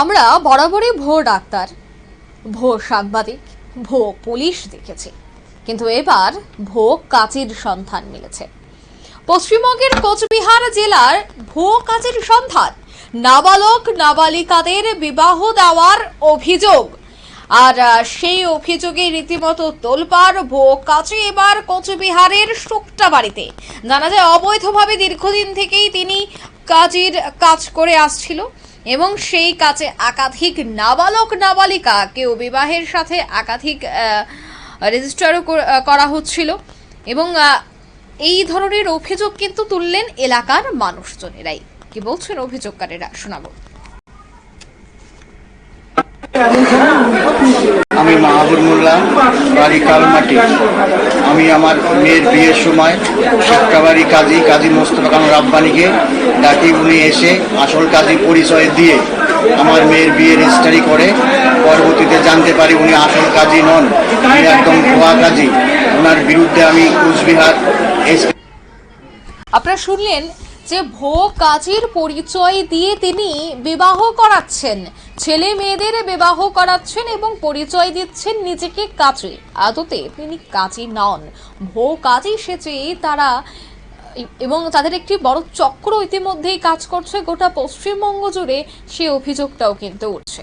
আমরা বরাবরই ভো ডাক্তার। ভো সাংবাদিক ভো পুলিশ দেখেছি। কিন্তু এবার ভো কাজের সন্ধান মিলেছে। পশ্চিমবঙ্গের কোচবিহার জেলার ভো কাজের সন্ধান, নাবালক নাবালিকাদের বিবাহ দেওয়ার অভিযোগ। আর সেই অভিযোগে রীতিমতো তোলপাড় কাজে এবার কোচবিহারের শুকটা বাড়িতে। জানা যায়, অবৈধভাবে দীর্ঘদিন থেকেই তিনি কাজের কাজ করে আসছিল। এবং সেই কাছে একাধিক নাবালক, নাবালিকা কেউ বিবাহের সাথে একাধিক রেজিস্টারও করা হচ্ছিল। এবং এই ধরনের অভিযোগ কিন্তু তুললেন এলাকার মানুষজনেরাই। কি বলছেন অভিযোগকারীরা? শোনাবো। আমি মাহাবুর মোল্লা, বাড়ি কালমাটি। আমি আমার মেয়ের বিয়ের সময় সরকাবাড়ি কাজী কাজী মোস্তফা কামাল রাব্বানিকে ডাকি উনি এসে আসল কাজী পরিচয় দিয়ে আমার মেয়ের বিয়ের রেজিস্টারি করে। পরবর্তীতে জানতে পারি উনি আসল কাজী নন একদম ভুয়া কাজী। ওনার বিরুদ্ধে আমি কুচবিহার আপনারা শুনলেন যে ভো কাজের পরিচয় দিয়ে তিনি বিবাহ করাচ্ছেন। ছেলে মেয়েদের বিবাহ করাচ্ছেন এবং পরিচয় দিচ্ছেন নিজেকে কাজে। আদতে তিনি কাজী নন। ভো কাজী সেচে তারা, এবং তাদের একটি বড় চক্র ইতিমধ্যেই কাজ করছে। গোটা পশ্চিমবঙ্গ জুড়ে সে অভিযোগটাও কিন্তু উঠছে।